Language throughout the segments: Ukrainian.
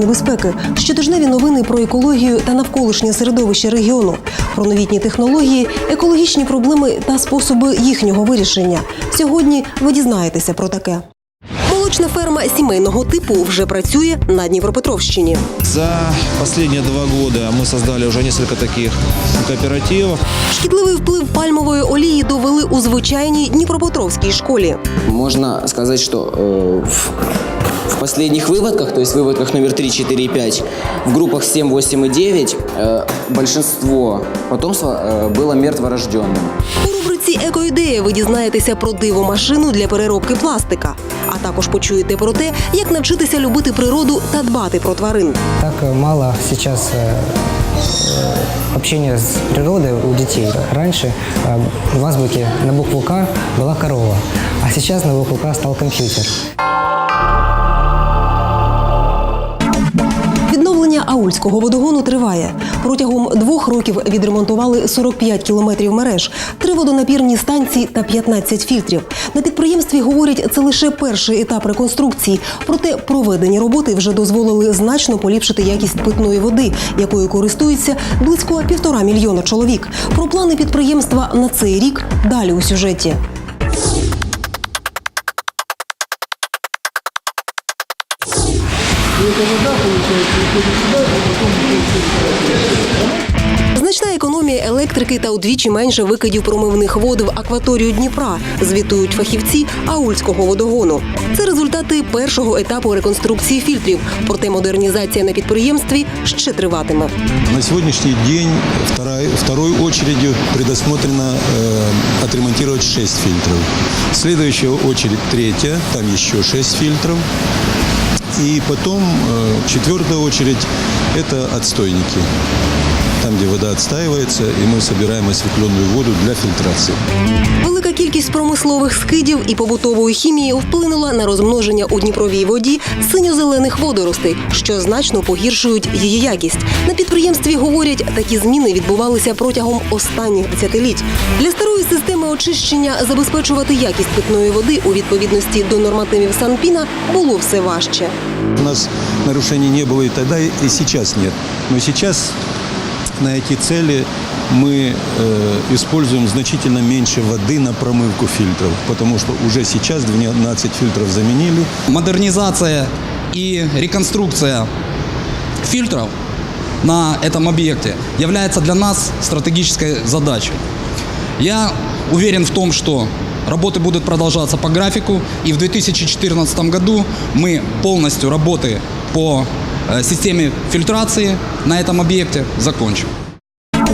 небезпеки, щотижневі новини про екологію та навколишнє середовище регіону, про новітні технології, екологічні проблеми та способи їхнього вирішення. Сьогодні ви дізнаєтеся про таке. Молочна ферма сімейного типу вже працює на Дніпропетровщині. За последние два года мы создали уже несколько таких кооперативов. Шкідливий вплив пальмової олії довели у звичайній Дніпропетровській школі. Можно сказать, что э, в, в последних выводках, то есть в выводках номер 3, 4 и 5, в группах 7, 8 и 9 э, большинство потомства э, было мертворожденным. У рубриці Екоідея ви дізнаєтеся про диву машину для переробки пластика, а також почуєте про те, як навчитися любити природу та дбати про тварин. Так э, мало сейчас э, э, общения с природой у детей. Раньше э, в азбуке на букву К была корова, а сейчас на букву К стал компьютер. Відновлення водогону триває. Протягом двох років відремонтували 45 кілометрів мереж, три водонапірні станції та 15 фільтрів. На підприємстві говорять, це лише перший етап реконструкції. Проте проведені роботи вже дозволили значно поліпшити якість питної води, якою користуються близько півтора мільйона чоловік. Про плани підприємства на цей рік далі у сюжеті. Значна економія електрики та удвічі менше викидів промивних вод в акваторію Дніпра, звітують фахівці Аульського водогону. Це результати першого етапу реконструкції фільтрів. Проте модернізація на підприємстві ще триватиме. На сегодняшний день второй очередью предусмотрено э, отремонтировать 6 фильтров. Следующая очередь третья, там еще 6 фильтров. И потом э, четвертая очередь – это отстойники. Там, где вода отстаивается, и мы собираем осветленную воду для фильтрации. Велика кількість промислових скидів і побутової хімії вплинула на розмноження у Дніпровій воді синьо-зелених водоростей, що значно погіршують її якість. На підприємстві говорять, такі зміни відбувалися протягом останніх десятиліть. Для старої системи очищення забезпечувати якість питної води у відповідності до нормативів Санпіна було все важче. У нас нарушений не было и тогда, и сейчас нет. Но сейчас на эти цели мы э, используем значительно меньше воды на промывку фильтров, потому что уже сейчас 12 фильтров заменили. модернизация и реконструкция фильтров на этом объекте является для нас стратегической задачей. Я уверен в том, что работы будут продолжаться по графику, и в 2014 году мы полностью работы по системе фильтрации на этом объекте закончим.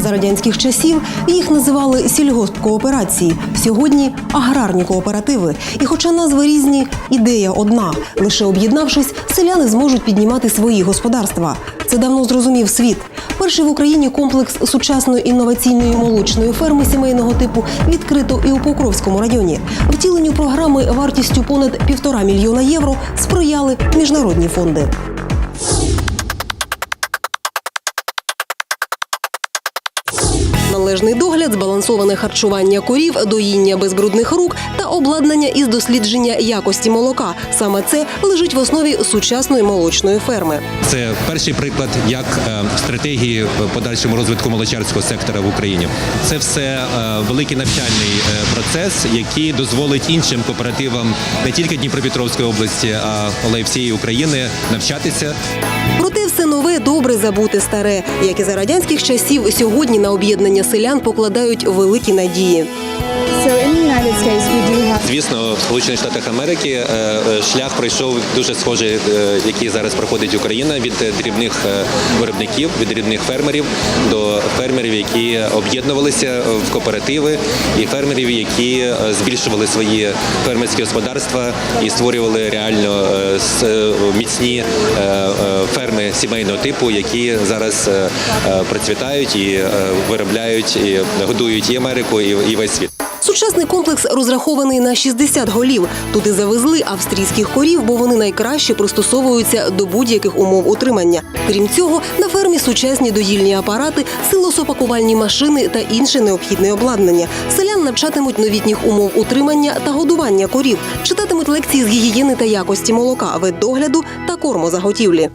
За радянських часів їх називали сільгоспкооперації. Сьогодні аграрні кооперативи. І хоча назви різні, ідея одна. Лише об'єднавшись, селяни зможуть піднімати свої господарства. Це давно зрозумів світ. Перший в Україні комплекс сучасної інноваційної молочної ферми сімейного типу відкрито і у Покровському районі. Втіленню програми вартістю понад півтора мільйона євро сприяли міжнародні фонди. Належний догляд, збалансоване харчування корів, доїння без брудних рук та обладнання із дослідження якості молока. Саме це лежить в основі сучасної молочної ферми. Це перший приклад як е, стратегії подальшому розвитку молочарського сектора в Україні. Це все е, великий навчальний е, процес, який дозволить іншим кооперативам не тільки Дніпропетровської області, а але й всієї України навчатися Проте добре забути старе. Як і за радянських часів, сьогодні на об'єднання селян покладають великі надії. So in the United States, we Звісно, в Сполучених Штатах Америки е, е, шлях пройшов дуже схожий, е, який зараз проходить Україна від дрібних виробників, від дрібних фермерів до фермерів, які об'єднувалися в кооперативи, і фермерів, які збільшували свої фермерські господарства і створювали реально міцні ферми сімейного типу, які зараз процвітають і виробляють і годують і Америку, і весь світ. Сучасний комплекс розрахований на 60 голів. Тут і завезли австрійських корів, бо вони найкраще пристосовуються до будь-яких умов утримання. Крім цього, на фермі сучасні доїльні апарати, силосопакувальні машини та інше необхідне обладнання. Селян навчатимуть новітніх умов утримання та годування корів, читатимуть лекції з гігієни та якості молока, ведогляду та кормозаготівлі.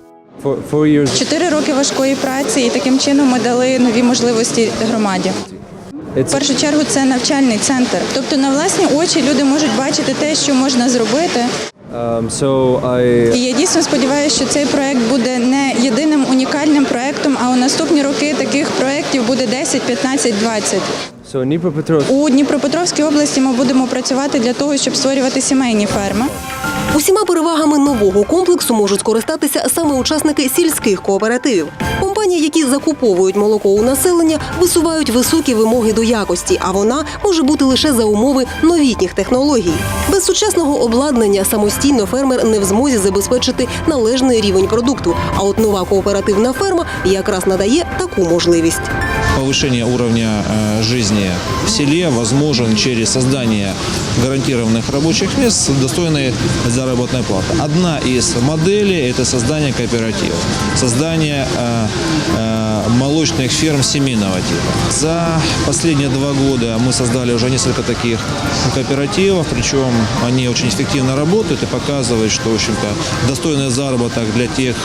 Чотири роки важкої праці, і таким чином ми дали нові можливості громаді. В першу чергу це навчальний центр. Тобто на власні очі люди можуть бачити те, що можна зробити. І я дійсно сподіваюся, що цей проект буде не єдиним унікальним проектом, а у наступні роки таких проектів буде 10, 15, 20. У Дніпропетровській області ми будемо працювати для того, щоб створювати сімейні ферми. Усіма перевагами нового комплексу можуть скористатися саме учасники сільських кооперативів. Компанії, які закуповують молоко у населення, висувають високі вимоги до якості, а вона може бути лише за умови новітніх технологій. Без сучасного обладнання самостійно фермер не в змозі забезпечити належний рівень продукту. А от нова кооперативна ферма якраз надає таку можливість. Повышение уровня э, жизни в селе возможен через создание гарантированных рабочих мест с достойной заработной платы. Одна из моделей – это создание кооперативов, создание э, э, молочных ферм семейного типа. За последние два года мы создали уже несколько таких кооперативов, причем они очень эффективно работают и показывают, что, в общем-то, достойный заработок для тех,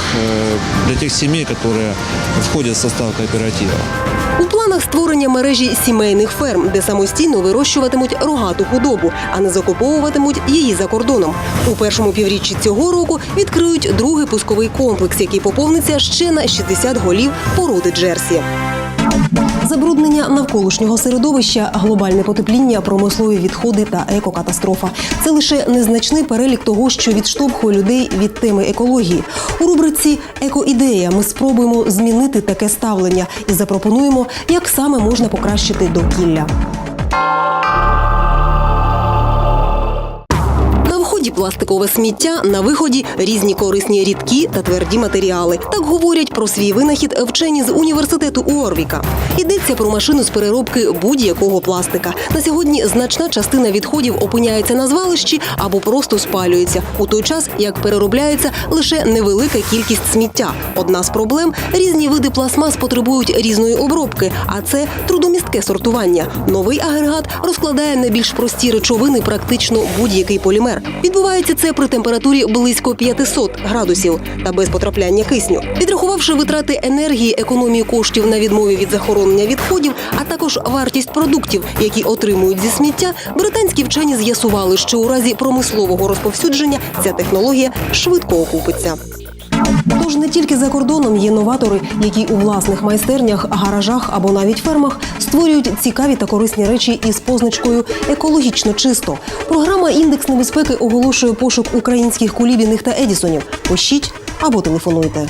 для тех семей, которые входят в состав кооператива. У планах створення мережі сімейних ферм, де самостійно вирощуватимуть рогату худобу, а не закуповуватимуть її за кордоном. У першому півріччі цього року відкриють другий пусковий комплекс, який поповниться ще на 60 голів породи Джерсі. Забруднення навколишнього середовища, глобальне потепління, промислові відходи та екокатастрофа це лише незначний перелік того, що відштовхує людей від теми екології. У рубриці Екоідея ми спробуємо змінити таке ставлення і запропонуємо, як саме можна покращити довкілля. На пластикове сміття, на виході різні корисні рідкі та тверді матеріали. Так говорять про свій винахід вчені з університету Уорвіка. Йдеться про машину з переробки будь-якого пластика. На сьогодні значна частина відходів опиняється на звалищі або просто спалюється, у той час як переробляється лише невелика кількість сміття. Одна з проблем різні види пластмас потребують різної обробки, а це трудомістке сортування. Новий агрегат розкладає на більш прості речовини практично будь-який полімер. Відбувається це при температурі близько 500 градусів та без потрапляння кисню. Підрахувавши витрати енергії, економію коштів на відмові від захоронення відходів, а також вартість продуктів, які отримують зі сміття, британські вчені з'ясували, що у разі промислового розповсюдження ця технологія швидко окупиться. Тож не тільки за кордоном є новатори, які у власних майстернях, гаражах або навіть фермах створюють цікаві та корисні речі із позначкою екологічно чисто. Програма індекс небезпеки оголошує пошук українських кулібіних та едісонів. Пишіть або телефонуйте.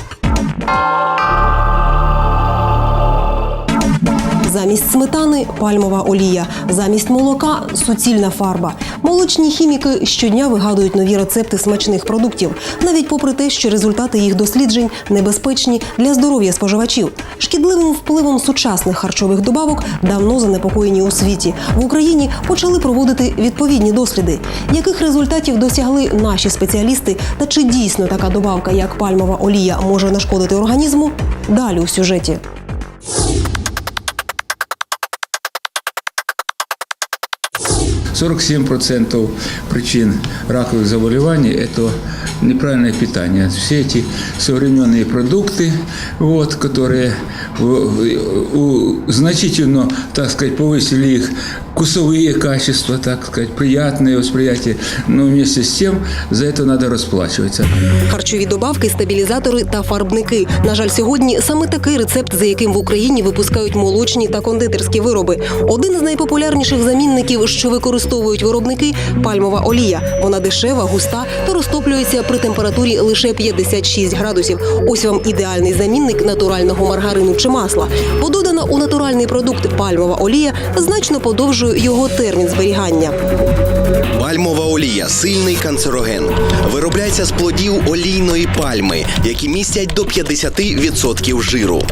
Замість сметани пальмова олія, замість молока суцільна фарба. Молочні хіміки щодня вигадують нові рецепти смачних продуктів, навіть попри те, що результати їх досліджень небезпечні для здоров'я споживачів. Шкідливим впливом сучасних харчових добавок давно занепокоєні у світі. В Україні почали проводити відповідні досліди. Яких результатів досягли наші спеціалісти, та чи дійсно така добавка, як пальмова олія, може нашкодити організму? Далі у сюжеті. – 47% причин раковых заболеваний – это неправильное питание. Все эти современные продукты, вот, которые в- у- значительно, так сказать, повысили их вкусовые качества, так сказать, приятное восприятие, но вместе с тем за это надо расплачиваться. Харчові добавки, стабілізатори та фарбники. На жаль, сьогодні саме такий рецепт, за яким в Україні випускають молочні та кондитерські вироби. Один з найпопулярніших замінників, що використовують виробники пальмова олія. Вона дешева, густа та розтоплюється при температурі лише 56 градусів. Ось вам ідеальний замінник натурального маргарину чи масла. Бо додана у натуральний продукт пальмова олія значно подовжує його термін зберігання. Пальмова олія сильний канцероген. Виробляється з плодів олійної пальми, які містять до 50% жиру.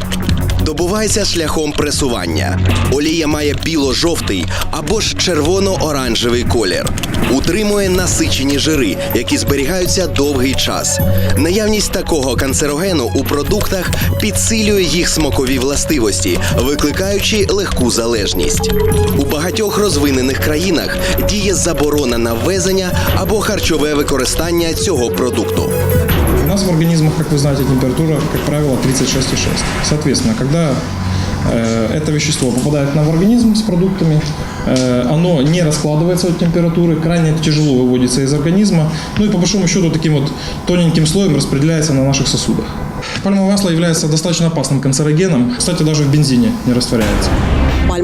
Добувається шляхом пресування. Олія має біло-жовтий або ж червоно-оранжевий колір. Утримує насичені жири, які зберігаються довгий час. Наявність такого канцерогену у продуктах підсилює їх смакові властивості, викликаючи легку залежність. У багатьох розвинених країнах діє заборона на ввезення або харчове використання цього продукту. Нас в организмах, как вы знаете, температура, как правило, 36,6. Соответственно, когда э, это вещество попадает нам в организм с продуктами, э, оно не раскладывается от температуры, крайне тяжело выводится из организма, ну и по большому счету таким вот тоненьким слоем распределяется на наших сосудах. Пальмовое масло является достаточно опасным канцерогеном, кстати, даже в бензине не растворяется.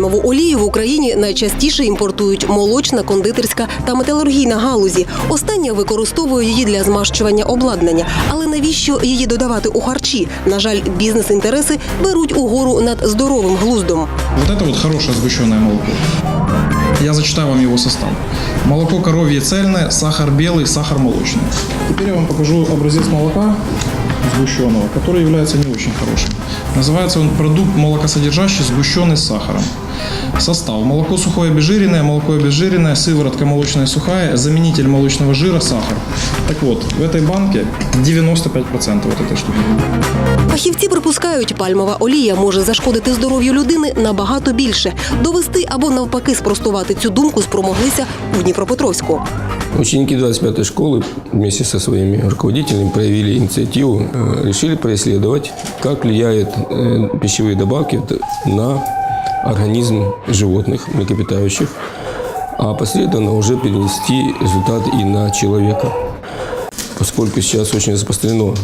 Пальмову олію в Україні найчастіше імпортують молочна, кондитерська та металургійна галузі. Остання використовує її для змащування обладнання. Але навіщо її додавати у харчі? На жаль, бізнес-інтереси беруть угору над здоровим глуздом. Вот это вот хорошее сгущенное молоко. Я зачитаю вам его состав. Молоко коровье цельное, сахар белый, сахар молочный. Теперь я вам покажу образец молока сгущенного, который является не очень хорошим. Называется он продукт молокосодержащий, сгущенный с сахаром. Состав. Молоко сухое обезжиренное, молоко обезжиренное, сыворотка молочная сухая, заменитель молочного жира, сахар. Так вот, в этой банке 95% вот этой штуки. Фахівці припускають, пальмова олія може зашкодити здоров'ю людини набагато більше. Довести або навпаки спростувати цю думку спромоглися у Дніпропетровську. Ученики 25-й школы вместе со своими руководителями проявили инициативу, э, решили происследовать, как влияют э, пищевые добавки т- на организм животных, млекопитающих, а последовательно уже перенести результат и на человека. Поскольку сейчас очень распространено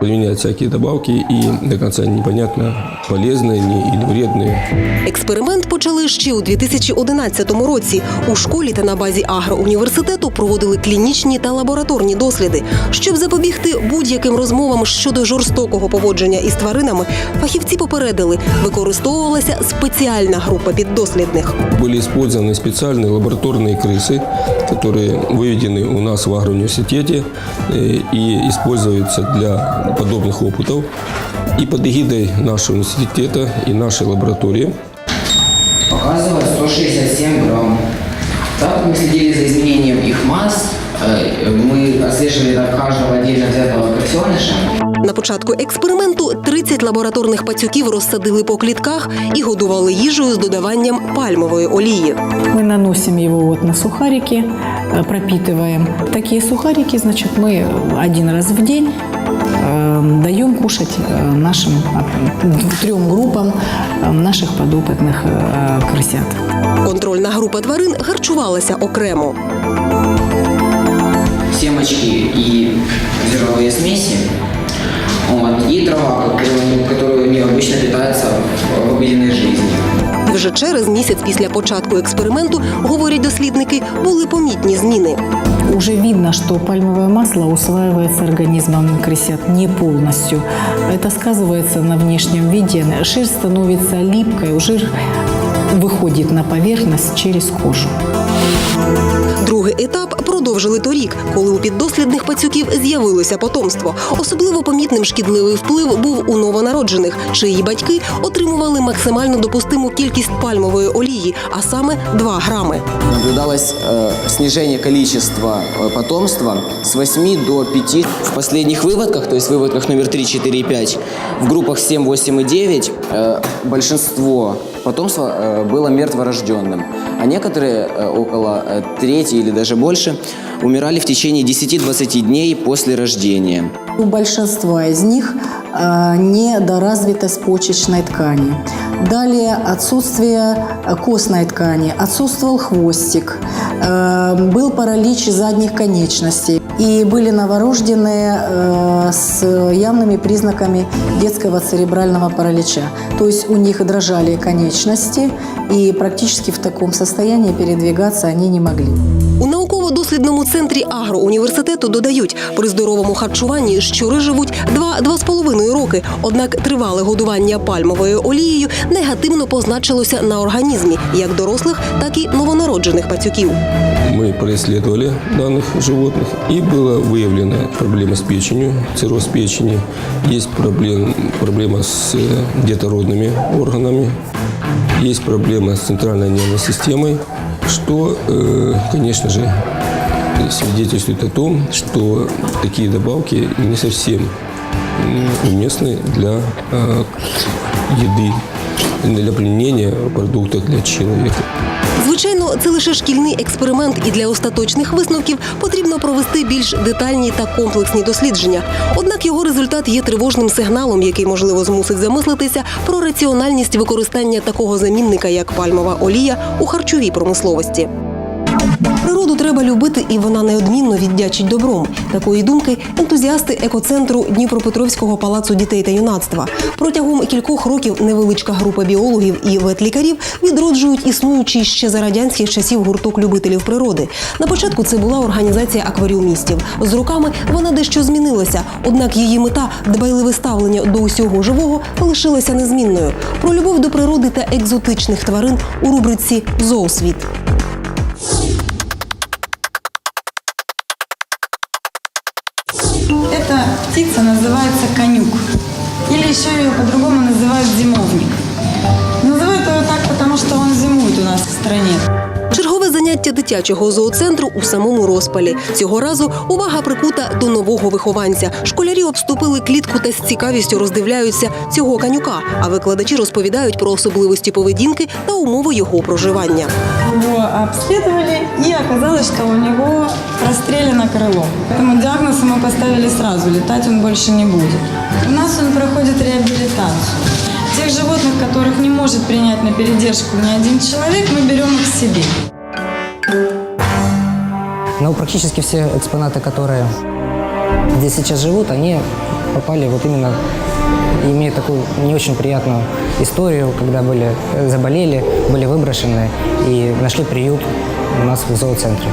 м, применять всякие добавки, и до конца непонятно, полезные они или вредные. Експеримент почали ще у 2011 році. У школі та на базі агроуніверситету проводили клінічні та лабораторні досліди. Щоб запобігти будь-яким розмовам щодо жорстокого поводження із тваринами, фахівці попередили, використовувалася спеціальна група піддослідних. Были использованы специальные лабораторные крысы, которые выведены у нас в агроуниверситете э, и используются для подобных опытов. И под эгидой нашего университета и нашей лаборатории Показывает 167 грамм. Так мы следили за изменением их масс. Э, Мы отслеживали так каждого отдельно взятого крысеныша. На початку експерименту 30 лабораторних пацюків розсадили по клітках і годували їжею з додаванням пальмової олії. Мы наносим его вот на сухарики, э, пропитываем. Такие сухарики, значит, мы один раз в день э, даем кушать э, нашим э, трем группам э, наших подопытных э, крысят. Контрольна група тварин харчувалася окремо. Семечки и зерновые смеси. Вот, и трава, которую, которую они обычно питаются в обыденной жизни. І вже через місяць після початку експерименту, говорять дослідники, були помітні зміни. Уже видно, что пальмовое масло усваивается организмом крысят не полностью. Это сказывается на внешнем виде. Шерсть становится липкой, жир выходит на поверхность через кожу. Другий етап продовжили торік, коли у піддослідних пацюків з'явилося потомство. Особливо помітним шкідливий вплив був у новонароджених, чиї батьки отримували максимально допустиму кількість пальмової олії, а саме 2 грами. Наблюдалось э, снижение количества э, потомства с 8 до 5. В последних выводках, то есть в выводках номер 3, 4 и 5, в группах 7, 8 и 9 э, большинство потомства э, было мертворожденным, а некоторые, э, около э, трети или даже больше, умирали в течение 10-20 дней после рождения. У большинства из них недоразвитость почечной ткани. Далее отсутствие костной ткани, отсутствовал хвостик, был паралич задних конечностей. И были новорожденные э, с явными признаками детского церебрального паралича. То есть у них дрожали конечности, и практически в таком состоянии передвигаться они не могли. У науково-дослідному центрі агроуніверситету додають, при здоровому харчуванні щури живуть 2-2,5 роки. Однак тривале годування пальмовою олією негативно позначилося на організмі як дорослих, так і новонароджених пацюків. мы происследовали данных животных, и была выявлена проблема с печенью, цирроз печени, есть проблем, проблема с э, детородными органами, есть проблема с центральной нервной системой, что, э, конечно же, свидетельствует о том, что такие добавки не совсем м, уместны для э, еды, для применения продуктов для человека. Звичайно, це лише шкільний експеримент, і для остаточних висновків потрібно провести більш детальні та комплексні дослідження. Однак його результат є тривожним сигналом, який можливо змусить замислитися про раціональність використання такого замінника, як пальмова олія, у харчовій промисловості. Природу треба любити, і вона неодмінно віддячить добром. Такої думки ентузіасти екоцентру Дніпропетровського палацу дітей та юнацтва. Протягом кількох років невеличка група біологів і ветлікарів відроджують існуючий ще за радянських часів гурток любителів природи. На початку це була організація акваріумістів. З роками вона дещо змінилася, однак її мета дбайливе ставлення до усього живого лишилася незмінною. Про любов до природи та екзотичних тварин у рубриці Зоосвіт. 20-ліття дитячого зооцентру у самому розпалі. Цього разу увага прикута до нового вихованця. Школярі обступили клітку та з цікавістю роздивляються цього канюка. А викладачі розповідають про особливості поведінки та умови його проживання. Його обслідували і оказалось, що у нього розстріляно крило. Тому діагноз ми поставили одразу, літати він більше не буде. У нас він проходить реабілітацію. Тех животних, яких не может прийняти на передержку ни один чоловік, ми беремо их к. Но практически все экспонаты, которые здесь сейчас живут, они попали вот именно, имеют такую не очень приятную историю, когда были, э, заболели, были выброшены и нашли приют у нас в зооцентре.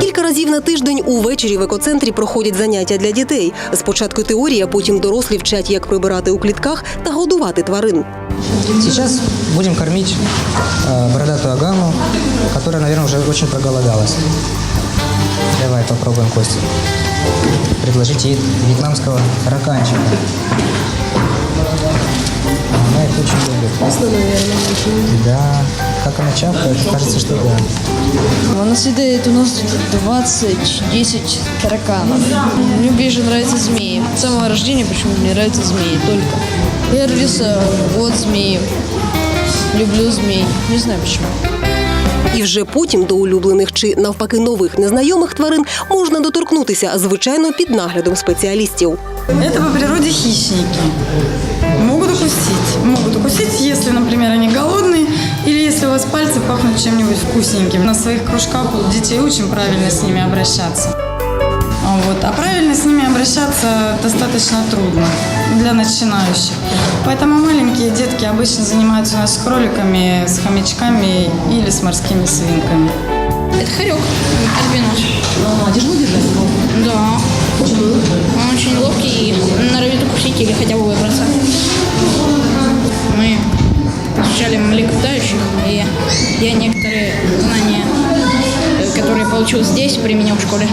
Кілька разів на тиждень увечері в екоцентрі проходять заняття для дітей. Спочатку теорія, потім дорослі вчать, як прибирати у клітках та годувати тварин. Сейчас будем кормить э, бородатую агану, которая, наверное, уже очень проголодалась. Давай попробуем, Костя. Предложить ей вьетнамского тараканчика. Она их очень любит. Вкусно, наверное, Да. Как она чавкает, кажется, что да. Она съедает у нас 20-10 тараканов. Мне больше нравятся змеи. С самого рождения почему мне нравятся змеи только. Я родился от змеи. Люблю змей. Не знаю почему. І вже потім до улюблених чи навпаки нових незнайомих тварин можна доторкнутися, звичайно, під наглядом спеціалістів. Это по природе хищники. Могут укусить. Могут укусить, если, например, они голодные, или если у вас пальцы пахнут чем-нибудь вкусненьким. На своих кружках у детей учим правильно с ними обращаться. А Вот. А правильно с ними обращаться достаточно трудно для начинающих. Поэтому маленькие детки обычно занимаются у нас с кроликами, с хомячками или с морскими свинками. Это хорек, альбинос. А тяжело держать его? Да. Почему? Он очень ловкий и норовит укусить или хотя бы выбраться. Мы изучали млекопитающих, и я некоторые знания, которые получил здесь, применил в школе.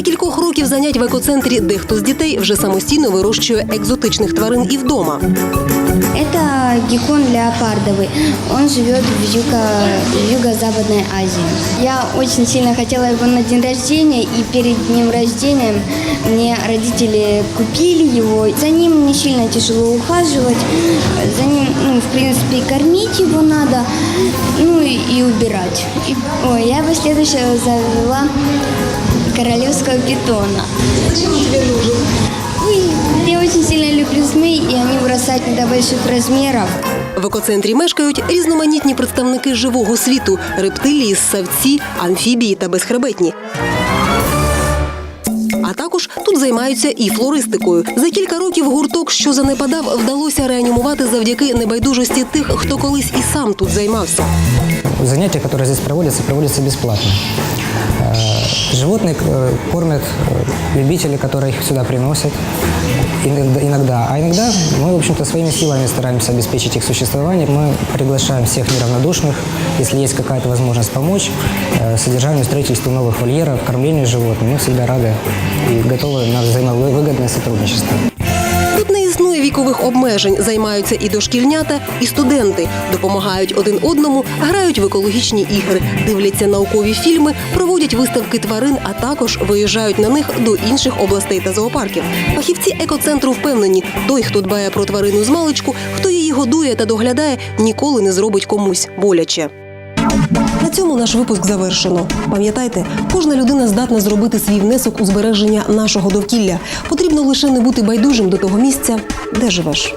Після кількох років занять в екоцентрі дехто з дітей вже самостійно вирощує екзотичних тварин і вдома. Это геккон леопардовый. Он живет в юго- в юго-западной Азии. Я очень сильно хотела его на день рождения, и перед днем рождения мне родители купили его. За ним не сильно тяжело ухаживать. За ним, ну, в принципе, и кормить его надо, ну и, и убирать. И- ой, я бы следующего завела королевского питона. Зачем он тебе нужен? Ой, я очень сильно люблю змей, и они вырастают до больших размеров. В екоцентрі мешкають різноманітні представники живого світу: рептилії, ссавці, амфібії та безхребетні. А також тут займаються і флористикою. За кілька років гурток, що занепадав, вдалося реанімувати завдяки небайдужості тих, хто колись і сам тут займався. Занятия, которые здесь проводятся, проводятся бесплатно. Э, Животных э, кормят э, любители, которые их сюда приносят иногда. А иногда мы, в общем-то, своими силами стараемся обеспечить их существование. Мы приглашаем всех неравнодушных, если есть какая-то возможность помочь содержанию, строительству новых вольеров, кормлению животных. Мы всегда рады и готовы на взаимовыгодное сотрудничество. Вікових обмежень, займаються і дошкільнята, і студенти, допомагають один одному, грають в екологічні ігри, дивляться наукові фільми, проводять виставки тварин, а також виїжджають на них до інших областей та зоопарків. Фахівці екоцентру впевнені, той, хто дбає про тварину з маличку, хто її годує та доглядає, ніколи не зробить комусь боляче. На цьому наш випуск завершено. Пам'ятайте, кожна людина здатна зробити свій внесок у збереження нашого довкілля. Потрібно лише не бути байдужим до того місця, де живеш.